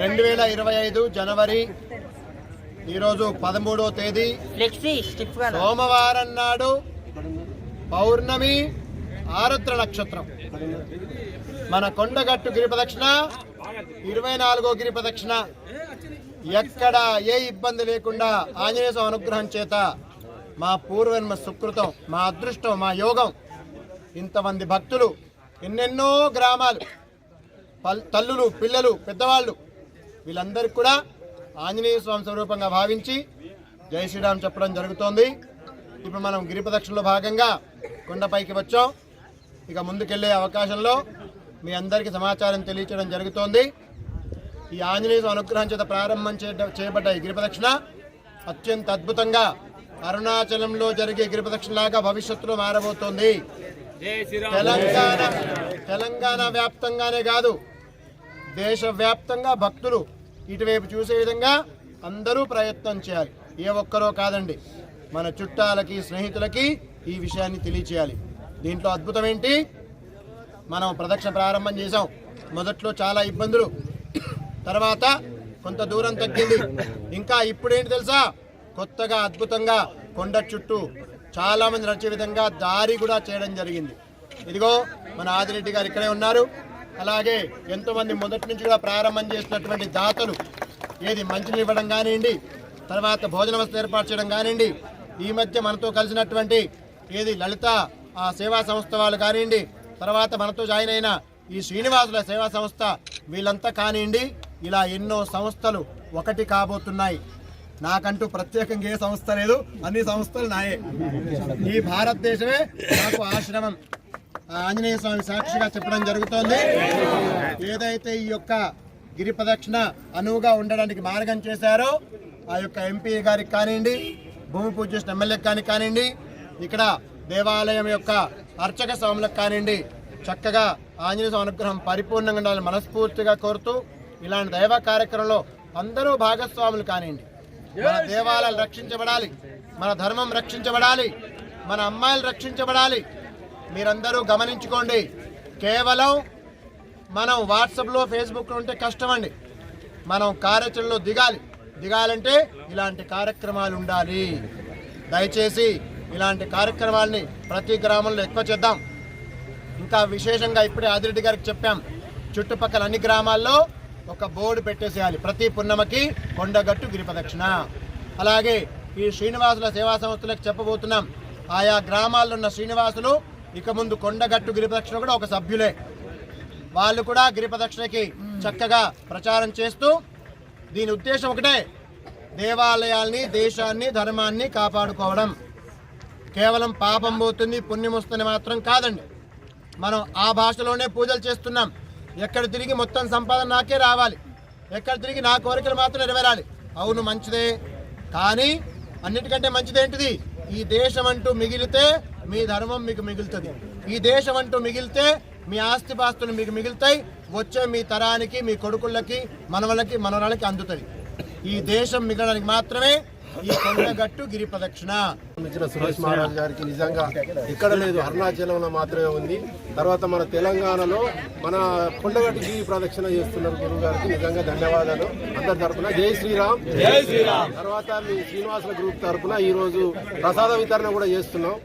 రెండు వేల ఇరవై ఐదు జనవరి ఈరోజు పదమూడో తేదీ సోమవారం నాడు పౌర్ణమి ఆరుద్ర నక్షత్రం. మన కొండగట్టు గిరి ప్రదక్షిణ ఇరవై నాలుగో గిరి ప్రదక్షిణ ఎక్కడ ఏ ఇబ్బంది లేకుండా ఆంజనేయ స్వామి అనుగ్రహం చేత మా పూర్వజన్మ సుకృతం మా అదృష్టం మా యోగం. ఇంతమంది భక్తులు ఎన్నెన్నో గ్రామాలు తల్లులు పిల్లలు పెద్దవాళ్ళు వీళ్ళందరికీ కూడా ఆంజనేయ స్వామి స్వరూపంగా భావించి జై శ్రీరామ్ చెప్పడం జరుగుతోంది. ఇప్పుడు మనం గిరి ప్రదక్షిణలో భాగంగా కొండపైకి వచ్చాం. ఇక ముందుకెళ్ళే అవకాశంలో మీ అందరికీ సమాచారం తెలియచేయడం జరుగుతోంది. ఈ ఆంజనేయ స్వామి అనుగ్రహం చేత ప్రారంభం చేయబడ్డ ఈ గిరి ప్రదక్షిణ అత్యంత అద్భుతంగా అరుణాచలంలో జరిగే గిరి ప్రదక్షిణలాగా భవిష్యత్తులో మారబోతోంది. తెలంగాణ తెలంగాణ వ్యాప్తంగానే కాదు దేశవ్యాప్తంగా భక్తులు ఇటువైపు చూసే విధంగా అందరూ ప్రయత్నం చేయాలి. ఏ ఒక్కరో కాదండి. మన చుట్టాలకి స్నేహితులకి ఈ విషయాన్ని తెలియచేయాలి. దీంట్లో అద్భుతం ఏంటి మనం ప్రదక్షిణ ప్రారంభం చేసాం మొదట్లో చాలా ఇబ్బందులు. తర్వాత కొంత దూరం తగ్గింది. ఇంకా ఇప్పుడేంటి తెలుసా? కొత్తగా అద్భుతంగా కొండ చుట్టూ చాలామంది నడిచే విధంగా దారి కూడా చేయడం జరిగింది. ఇదిగో మన ఆదిరెడ్డి గారు ఇక్కడే ఉన్నారు. అలాగే ఎంతోమంది మొదటి నుంచి కూడా ప్రారంభం చేసినటువంటి దాతలు ఏది మంచిని ఇవ్వడం కానివ్వండి తర్వాత భోజన వసతి ఏర్పాటు చేయడం కానివ్వండి ఈ మధ్య మనతో కలిసినటువంటి ఏది లలిత ఆ సేవా సంస్థ వాళ్ళు కానివ్వండి తర్వాత మనతో జాయిన్ అయిన ఈ శ్రీనివాసుల సేవా సంస్థ వీళ్ళంతా కానివ్వండి ఇలా ఎన్నో సంస్థలు ఒకటి కాబోతున్నాయి. నాకంటూ ప్రత్యేకంగా ఏ సంస్థ లేదు అన్ని సంస్థలు నాయే. ఈ భారతదేశమే నాకు ఆశ్రమం. ఆంజనేయ స్వామి సాక్షిగా చెప్పడం జరుగుతోంది. ఏదైతే ఈ యొక్క గిరి ప్రదక్షిణ అనువుగా ఉండడానికి మార్గం చేశారో ఆ యొక్క ఎంపీ గారికి కానివ్వండి భూమి పూజ చేసిన ఎమ్మెల్యే కానీ కానివ్వండి ఇక్కడ దేవాలయం యొక్క అర్చక స్వాములకు కానివ్వండి చక్కగా ఆంజనేయ స్వామి అనుగ్రహం పరిపూర్ణంగా ఉండాలని మనస్ఫూర్తిగా కోరుతూ ఇలాంటి దైవ కార్యక్రమంలో అందరూ భాగస్వాములు కానివ్వండి. మన దేవాలయాలు రక్షించబడాలి మన ధర్మం రక్షించబడాలి మన అమ్మాయిలు రక్షించబడాలి మీరందరూ గమనించుకోండి. కేవలం మనం వాట్సాప్లో ఫేస్బుక్లో ఉంటే కష్టం అండి మనం కార్యాచరణలో దిగాలి. దిగాలంటే ఇలాంటి కార్యక్రమాలు ఉండాలి. దయచేసి ఇలాంటి కార్యక్రమాల్ని ప్రతి గ్రామంలో ఎక్కువ చేద్దాం. ఇంకా విశేషంగా ఇప్పుడే ఆదిరెడ్డి గారికి చెప్పాం. చుట్టుపక్కల అన్ని గ్రామాల్లో ఒక బోర్డు పెట్టేసేయాలి. ప్రతి పున్నమకి కొండగట్టు గిరిపదక్షిణ అలాగే ఈ శ్రీనివాసుల సేవా సంస్థలకు చెప్పబోతున్నాం. ఆయా గ్రామాల్లో ఉన్న శ్రీనివాసులు ఇక ముందు కొండగట్టు గిరిప్రదక్షిణ కూడా ఒక సభ్యులే. వాళ్ళు కూడా గిరిపదక్షిణకి చక్కగా ప్రచారం చేస్తూ దీని ఉద్దేశం ఒకటే దేవాలయాల్ని దేశాన్ని ధర్మాన్ని కాపాడుకోవడం. కేవలం పాపం పోతుంది పుణ్యం వస్తుంది మాత్రం కాదండి. మనం ఆ భాషలోనే పూజలు చేస్తున్నాం. ఎక్కడ తిరిగి మొత్తం సంపాదన నాకే రావాలి. ఎక్కడ తిరిగి నా కోరికలు మాత్రం నెరవేరాలి. అవును మంచిదే. కానీ అన్నిటికంటే మంచిదేంటిది? ఈ దేశం అంటూ మిగిలితే మీ ధర్మం మీకు మిగులుతుంది. ఈ దేశం అంటూ మిగిలితే మీ ఆస్తిపాస్తులు మీకు మిగులుతాయి. వచ్చే మీ తరానికి మీ కొడుకులకి మనవలకి మనవరాలకి అందుతుంది ఈ దేశం మిగలడానికి మాత్రమే ఈ కొండగట్టు గిరి ప్రదక్షిణ. ఇచ్చిన సురేష్ మహారాజ్ గారికి నిజంగా ఇక్కడ లేదు అరుణాచలంలో మాత్రమే ఉంది. తర్వాత మన తెలంగాణలో మన కొండగట్టు గిరి ప్రదక్షిణ చేస్తున్నారు గురువు గారికి నిజంగా ధన్యవాదాలు. అందరి తరపున జై శ్రీరామ్. జై శ్రీరామ్. తర్వాత మీ శ్రీనివాసుల గ్రూప్ తరపున ఈ రోజు ప్రసాద వితరణ కూడా చేస్తున్నాం.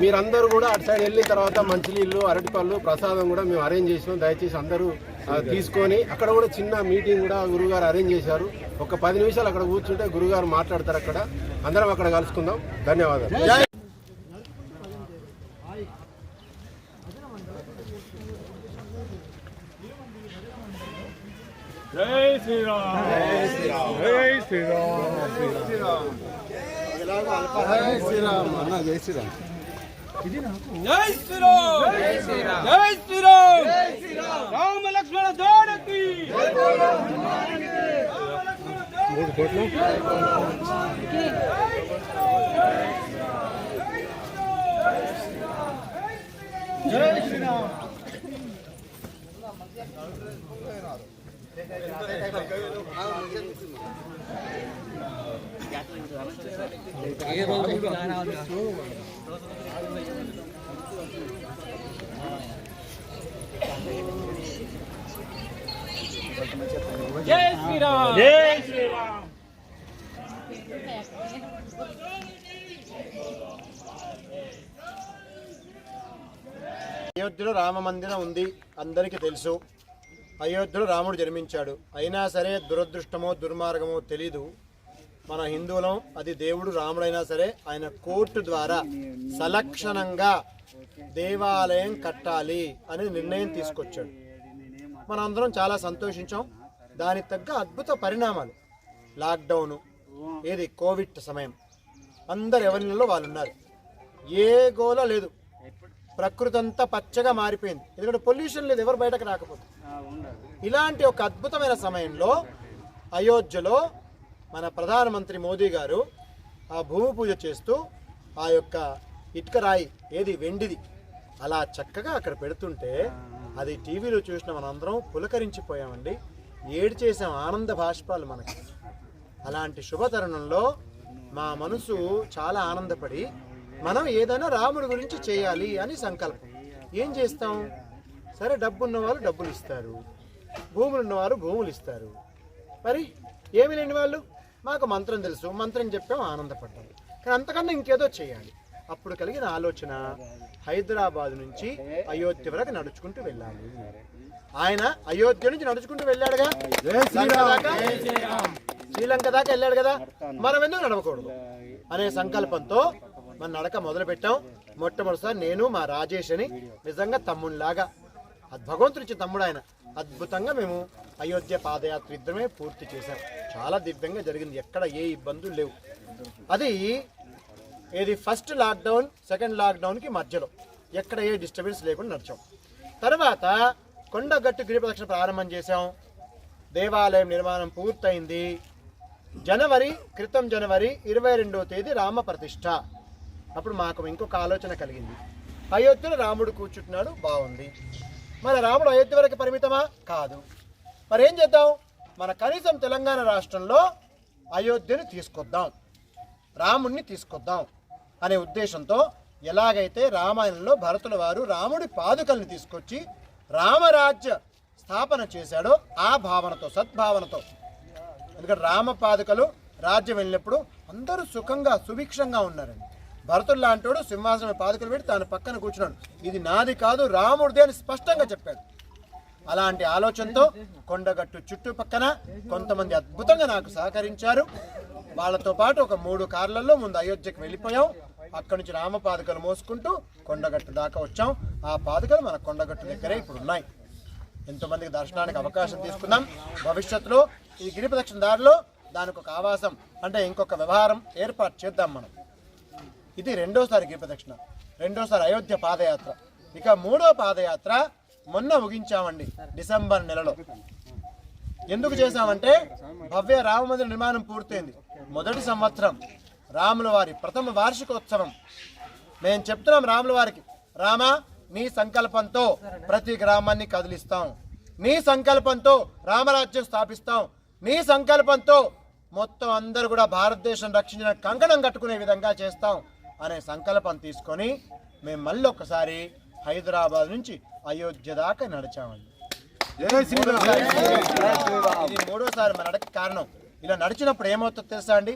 మీరందరూ కూడా అటు సైడ్ వెళ్ళిన తర్వాత మంచినీళ్ళు అరటిపళ్ళు ప్రసాదం కూడా మేము అరేంజ్ చేసినాం. దయచేసి అందరూ తీసుకొని అక్కడ కూడా చిన్న మీటింగ్ కూడా గురుగారు అరేంజ్ చేశారు. ఒక పది నిమిషాలు అక్కడ కూర్చుంటే గురుగారు మాట్లాడతారు అక్కడ. అందరం అక్కడ కలుసుకుందాం. ధన్యవాదాలు. జై జై శ్రీరామ్. జై శ్రీరామ్. జై శ్రీరామ్. జై శ్రీరామ్. ఇది నాకు. జై శ్రీరామ్! జై శ్రీరామ్! జై శ్రీరామ్! జై శ్రీరామ్! రామ లక్ష్మణ జోడకి! జై బోలో హనుమాన్కి రామ లక్ష్మణ జోడకి జై బోలో హనుమాన్కి జై శ్రీరామ్! ఏ రోజు జై శ్రీరామ్. జై శ్రీరామ్. అయోధ్యలో రామ మందిరం ఉంది అందరికీ తెలుసు. అయోధ్యలో రాముడు జన్మించాడు. అయినా సరే దురదృష్టమో దుర్మార్గమో తెలీదు. మన హిందువులం అది దేవుడు రాముడైనా సరే ఆయన కోర్టు ద్వారా సలక్షణంగా దేవాలయం కట్టాలి అని నిర్ణయం తీసుకొచ్చాడు. మనందరం చాలా సంతోషించాం. దానికి తగ్గ అద్భుత పరిణామాలు. లాక్డౌను ఏది? కోవిడ్ సమయం. అందరు ఎవరిలో వాళ్ళు ఉన్నారు. ఏ గోల లేదు. ప్రకృతి అంతా పచ్చగా మారిపోయింది. ఎందుకంటే పొల్యూషన్ లేదు. ఎవరు బయటకు రాకపోతే. ఇలాంటి ఒక అద్భుతమైన సమయంలో అయోధ్యలో మన ప్రధానమంత్రి మోదీ గారు ఆ భూమి పూజ చేస్తూ ఆ యొక్క ఇటుక రాయి ఏది వెండిది అలా చక్కగా అక్కడ పెడుతుంటే అది టీవీలో చూసిన మనందరం పులకరించిపోయామండి. ఏడు చేసాం ఆనంద భాష్పాలు మనకి. అలాంటి శుభ తరుణంలో మా మనసు చాలా ఆనందపడి మనం ఏదైనా రాముడి గురించి చేయాలి అని సంకల్పం. ఏం చేస్తాం? సరే డబ్బు ఉన్నవాళ్ళు డబ్బులు ఇస్తారు. భూములు ఉన్నవారు భూములు ఇస్తారు. మరి ఏమి లేని వాళ్ళు? మాకు మంత్రం తెలుసు. మంత్రం చెప్పాం ఆనందపడ్డాం. కానీ అంతకన్నా ఇంకేదో చేయాలి. అప్పుడు కలిగిన ఆలోచన హైదరాబాద్ నుంచి అయోధ్య వరకు నడుచుకుంటూ వెళ్ళాలి. ఆయన అయోధ్య నుంచి నడుచుకుంటూ వెళ్ళాడుగా? శ్రీలంక దాకా వెళ్ళాడు కదా? మనం ఎందుకు నడవకూడదు? అనే సంకల్పంతో మన నడక మొదలు పెట్టాం మొట్టమొదటిసారి నేను మా రాజేష్ అని నిజంగా తమ్ముడిలాగా అది భగవంతుడి ఇచ్చిన తమ్ముడు ఆయన. అద్భుతంగా మేము అయోధ్య పాదయాత్ర ఇద్దరమే పూర్తి చేశాం. చాలా దివ్యంగా జరిగింది. ఎక్కడ ఏ ఇబ్బందులు లేవు. అది ఏది ఫస్ట్ లాక్డౌన్ సెకండ్ లాక్డౌన్కి మధ్యలో. ఎక్కడ ఏ డిస్టర్బెన్స్ లేకుండా నడిచాం. తర్వాత కొండగట్టు గిరి ప్రదక్షిణ ప్రారంభం చేశాం. దేవాలయం నిర్మాణం పూర్తయింది. జనవరి క్రితం జనవరి ఇరవై రెండవ తేదీ రామ ప్రతిష్ట అప్పుడు మాకు ఇంకొక ఆలోచన కలిగింది. అయోధ్యలో రాముడు కూర్చుంటున్నాడు. బాగుంది. మన రాముడు అయోధ్య వరకు పరిమితమా? కాదు. మరి ఏం చేద్దాం? మన కనీసం తెలంగాణ రాష్ట్రంలో అయోధ్యని తీసుకొద్దాం. రాముణ్ణి తీసుకొద్దాం అనే ఉద్దేశంతో ఎలాగైతే రామాయణంలో భరతుల వారు రాముడి పాదుకల్ని తీసుకొచ్చి రామరాజ్య స్థాపన చేశాడో ఆ భావనతో సద్భావనతో. ఎందుకంటే రామ పాదుకలు రాజ్యం వెళ్ళినప్పుడు అందరూ సుఖంగా సుభిక్షంగా ఉన్నారండి. భరతుడు లాంటోడు సింహాసనం పాదుకలు పెట్టి తాను పక్కన కూర్చున్నాడు. ఇది నాది కాదు రాముడిదే అని స్పష్టంగా చెప్పాడు. అలాంటి ఆలోచనతో కొండగట్టు చుట్టుపక్కన కొంతమంది అద్భుతంగా నాకు సహకరించారు. వాళ్ళతో పాటు ఒక మూడు కార్లలో ముందు అయోధ్యకు వెళ్ళిపోయాం. అక్కడి నుంచి రామ పాదుకలు మోసుకుంటూ కొండగట్టు దాకా వచ్చాం. ఆ పాదుకలు మన కొండగట్టు దగ్గరే ఇప్పుడు ఉన్నాయి. ఎంతోమందికి దర్శనానికి అవకాశం తీసుకుందాం. భవిష్యత్తులో ఈ గిరి ప్రదక్షిణ దారిలో దానికి ఒక ఆవాసం అంటే ఇంకొక వ్యవహారం ఏర్పాటు చేద్దాం మనం. ఇది రెండోసారి గిరి ప్రదక్షిణ రెండోసారి అయోధ్య పాదయాత్ర. ఇక మూడో పాదయాత్ర మొన్న ముగించామండి డిసెంబర్ నెలలో. ఎందుకు చేశామంటే భవ్య రామ మందిర నిర్మాణం పూర్తయింది. మొదటి సంవత్సరం రాముల వారి ప్రథమ వార్షికోత్సవం. మేము చెప్తున్నాం రాముల వారికి రామా నీ సంకల్పంతో ప్రతి గ్రామాన్ని కదిలిస్తాం. నీ సంకల్పంతో రామరాజ్యం స్థాపిస్తాం. నీ సంకల్పంతో మొత్తం అందరూ కూడా భారతదేశం రక్షించిన కంకణం కట్టుకునే విధంగా చేస్తాం. అనే సంకల్పం తీసుకొని మేము మళ్ళీ ఒక్కసారి హైదరాబాద్ నుంచి అయోధ్య దాకా నడిచామండి. ఇది మూడోసారి మన నడక కారణం. ఇలా నడిచినప్పుడు ఏమవుతుందో తెలుసా అండి?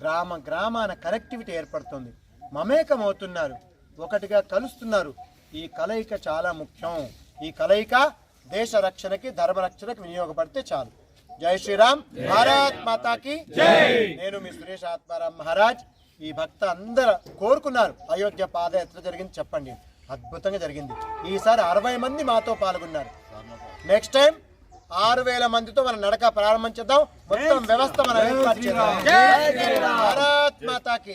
గ్రామ గ్రామాన కనెక్టివిటీ ఏర్పడుతుంది. మమేకం అవుతున్నారు ఒకటిగా కలుస్తున్నారు. ఈ కలయిక చాలా ముఖ్యం. ఈ కలయిక దేశ రక్షణకి ధర్మ రక్షణకి వినియోగపడితే చాలు. జై శ్రీరామ్. భారత్ మాతాకి నేను మీ సురేష్ ఆత్మారాం మహారాజ్. ఈ భక్త అందరు కోరుకున్నారు. అయోధ్య పాదయాత్ర జరిగింది. చెప్పండి. అద్భుతంగా జరిగింది. ఈసారి అరవై మంది మాతో పాల్గొన్నారు. నెక్స్ట్ టైం ఆరు వేల మందితో మనం నడక ప్రారంభం చేద్దాం. మొత్తం వ్యవస్థ మనం ఏర్పాటు చేద్దాం భారత్ మాతాకి